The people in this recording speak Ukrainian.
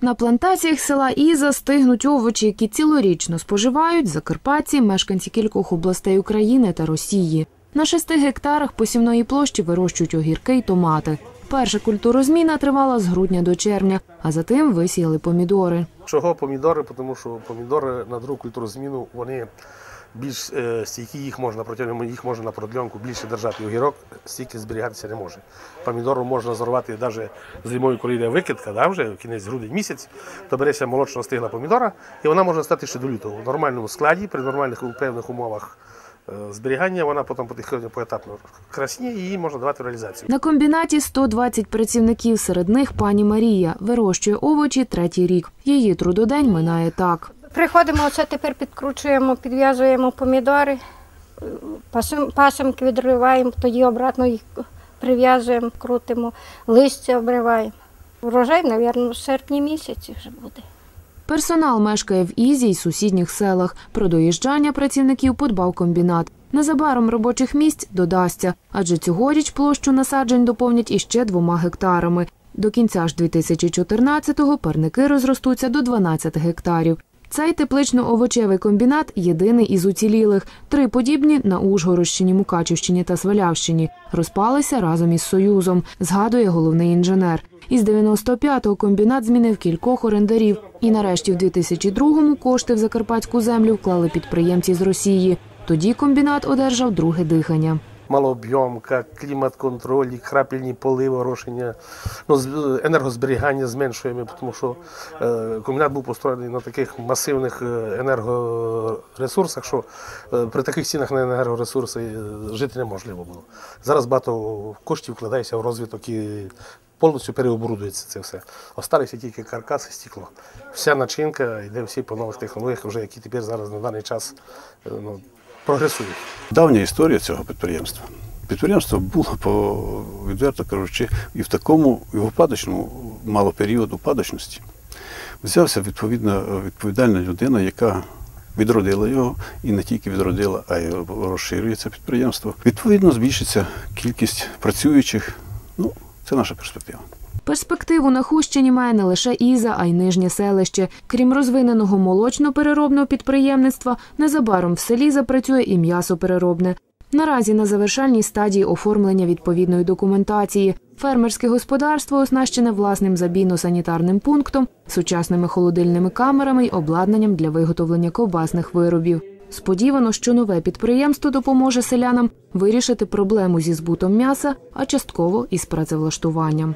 На плантаціях села Іза стигнуть овочі, які цілорічно споживають закарпатці, мешканці кількох областей України та Росії. На шести гектарах посівної площі вирощують огірки й томати. Перша культурозміна тривала з грудня до червня, а за тим висіяли помідори. Чого помідори? Тому що помідори на другу культуру зміну вони більш е, стійкі, їх можна протягом їх можна на продльонку більше держати. Огірок стільки зберігатися не може. Помідору можна зорвати навіть зимою, коли йде викидка, да, вже кінець грудень місяць, то береться молочно стигла помідора, і вона може стати ще до лютого. В нормальному складі, при нормальних певних умовах е, зберігання, вона потім потихеньку поетапно красніє і її можна давати реалізацію. На комбінаті 120 працівників, серед них пані Марія вирощує овочі третій рік. Її трудодень минає так. Приходимо, оце тепер підкручуємо, підв'язуємо помідори, пасемки відриваємо, тоді обратно їх прив'язуємо, крутимо, листя обриваємо. Врожай, мабуть, в серпні місяці вже буде. Персонал мешкає в Ізі й сусідніх селах. Про доїжджання працівників подбав комбінат. Незабаром робочих місць додасться, адже цьогоріч площу насаджень доповнять іще двома гектарами. До кінця ж 2014-го парники розростуться до 12 гектарів. Цей теплично-овочевий комбінат єдиний із уцілілих. Три подібні на Ужгородщині, Мукачівщині та Свалявщині розпалися разом із Союзом, згадує головний інженер. Із 95-го комбінат змінив кількох орендарів. І нарешті в 2002-му кошти в закарпатську землю вклали підприємці з Росії. Тоді комбінат одержав друге дихання. Малооб'ємка, клімат-контроль, крапельні поливи, орошення, ну, енергозберігання зменшуємо, тому що е, комбінат був построєний на таких масивних е, енергоресурсах, що е, при таких цінах на енергоресурси е, жити неможливо було. Зараз багато коштів вкладається в розвиток і повністю переоборудується це все. Осталися тільки каркас і стекло. Вся начинка йде всі по нових технологіях, вже які тепер зараз на даний час е, ну, прогресують. Давня історія цього підприємства. Підприємство було, по, відверто кажучи, і в такому і в мало період упадочності. Взявся відповідна відповідальна людина, яка відродила його, і не тільки відродила, а й розширює це підприємство. Відповідно, збільшиться кількість працюючих. Ну, це наша перспектива. Перспективу на Хущині має не лише Іза, а й нижнє селище. Крім розвиненого молочно-переробного підприємництва, незабаром в селі запрацює і м'ясопереробне. Наразі на завершальній стадії оформлення відповідної документації. Фермерське господарство оснащене власним забійно-санітарним пунктом, сучасними холодильними камерами й обладнанням для виготовлення ковбасних виробів. Сподівано, що нове підприємство допоможе селянам вирішити проблему зі збутом м'яса, а частково із працевлаштуванням.